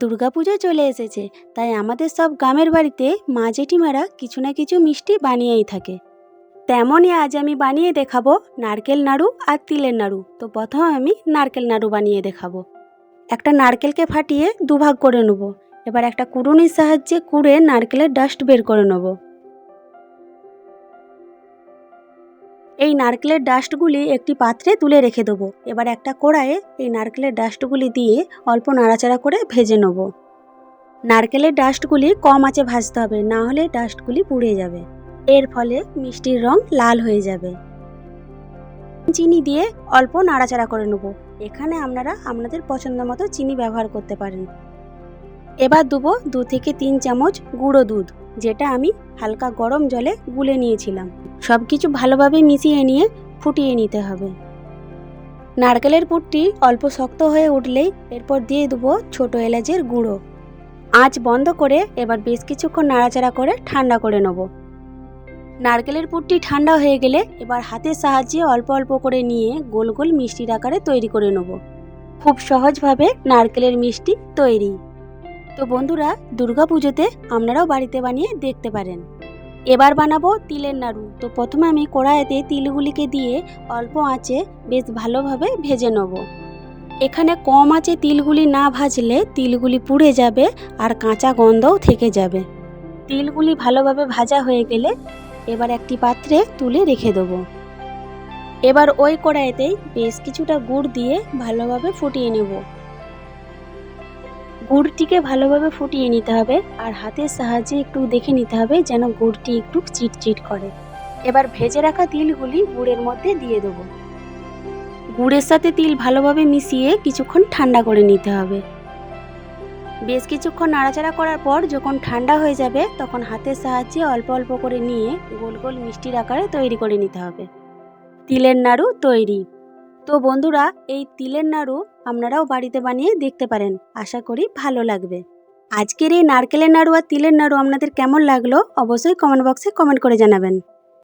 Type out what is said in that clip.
দুর্গাপুজো চলে এসেছে, তাই আমাদের সব গ্রামের বাড়িতে মা জেঠিমারা কিছু না কিছু মিষ্টি বানিয়েই থাকে। তেমনই আজ আমি বানিয়ে দেখাবো নারকেল নাড়ু আর তিলের নাড়ু। তো প্রথম আমি নারকেল নাড়ু বানিয়ে দেখাবো। একটা নারকেলকে ফাটিয়ে দুভাগ করে নেব। এবার একটা কুড়ুনির সাহায্যে কুড়ে নারকেলের ডাস্ট বের করে নেব। এই নারকেলের ডাস্টগুলি একটি পাত্রে তুলে রেখে দেবো। এবার একটা কড়াইয়ে এই নারকেলের ডাস্টগুলি দিয়ে অল্প নাড়াচাড়া করে ভেজে নেব। নারকেলের ডাস্টগুলি কম আঁচে ভাজতে হবে, না হলে ডাস্টগুলি পুড়ে যাবে। এর ফলে মিষ্টির রং লাল হয়ে যাবে। চিনি দিয়ে অল্প নাড়াচাড়া করে নেব। এখানে আপনারা আপনাদের পছন্দ মতো চিনি ব্যবহার করতে পারেন। এবার দেবো দু থেকে তিন চামচ গুঁড়ো দুধ। যেটা আমি হালকা গরম জলে গুলে নিয়েছিলাম। সব কিছু ভালোভাবে মিশিয়ে নিয়ে ফুটিয়ে নিতে হবে। নারকেলের পুরটি অল্প শক্ত হয়ে উঠলেই এরপর দিয়ে দেবো ছোটো এলাচের গুঁড়ো। আঁচ বন্ধ করে এবার বেশ কিছুক্ষণ নাড়াচাড়া করে ঠান্ডা করে নেব। নারকেলের পুরটি ঠান্ডা হয়ে গেলে এবার হাতের সাহায্যে অল্প অল্প করে নিয়ে গোল গোল মিষ্টির আকারে তৈরি করে নেব। খুব সহজভাবে নারকেলের মিষ্টি তৈরি। তো বন্ধুরা দুর্গা পুজোতে আপনারাও বাড়িতে বানিয়ে দেখতে পারেন। এবার বানাবো তিলের নাড়ু। তো প্রথমে আমি কড়াইতে তিলগুলিকে দিয়ে অল্প আঁচে বেশ ভালোভাবে ভেজে নেব। এখানে কম আঁচে তিলগুলি না ভাজলে তিলগুলি পুড়ে যাবে আর কাঁচা গন্ধও থেকে যাবে। তিলগুলি ভালোভাবে ভাজা হয়ে গেলে এবার একটি পাত্রে তুলে রেখে দেবো। এবার ওই কড়াইতেই বেশ কিছুটা গুড় দিয়ে ভালোভাবে ফুটিয়ে নেব। গুড়টিকে ভালোভাবে ফুটিয়ে নিতে হবে আর হাতের সাহায্যে একটু দেখে নিতে হবে যেন গুড়টি একটু চিটচিট করে। এবার ভেজে রাখা তিলগুলি গুড়ের মধ্যে দিয়ে দেবো। গুড়ের সাথে তিল ভালোভাবে মিশিয়ে কিছুক্ষণ ঠান্ডা করে নিতে হবে। বেশ কিছুক্ষণ নাড়াচাড়া করার পর যখন ঠান্ডা হয়ে যাবে তখন হাতের সাহায্যে অল্প অল্প করে নিয়ে গোল গোল মিষ্টির আকারে তৈরি করে নিতে হবে। তিলের নাড়ু তৈরি। তো বন্ধুরা, এই তিলের নাড়ু আপনারাও বাড়িতে বানিয়ে দেখতে পারেন। আশা করি ভালো লাগবে। আজকের এই নারকেলের নাড়ু আর তিলের নাড়ু আপনাদের কেমন লাগল অবশ্যই কমেন্ট বক্সে কমেন্ট করে জানাবেন।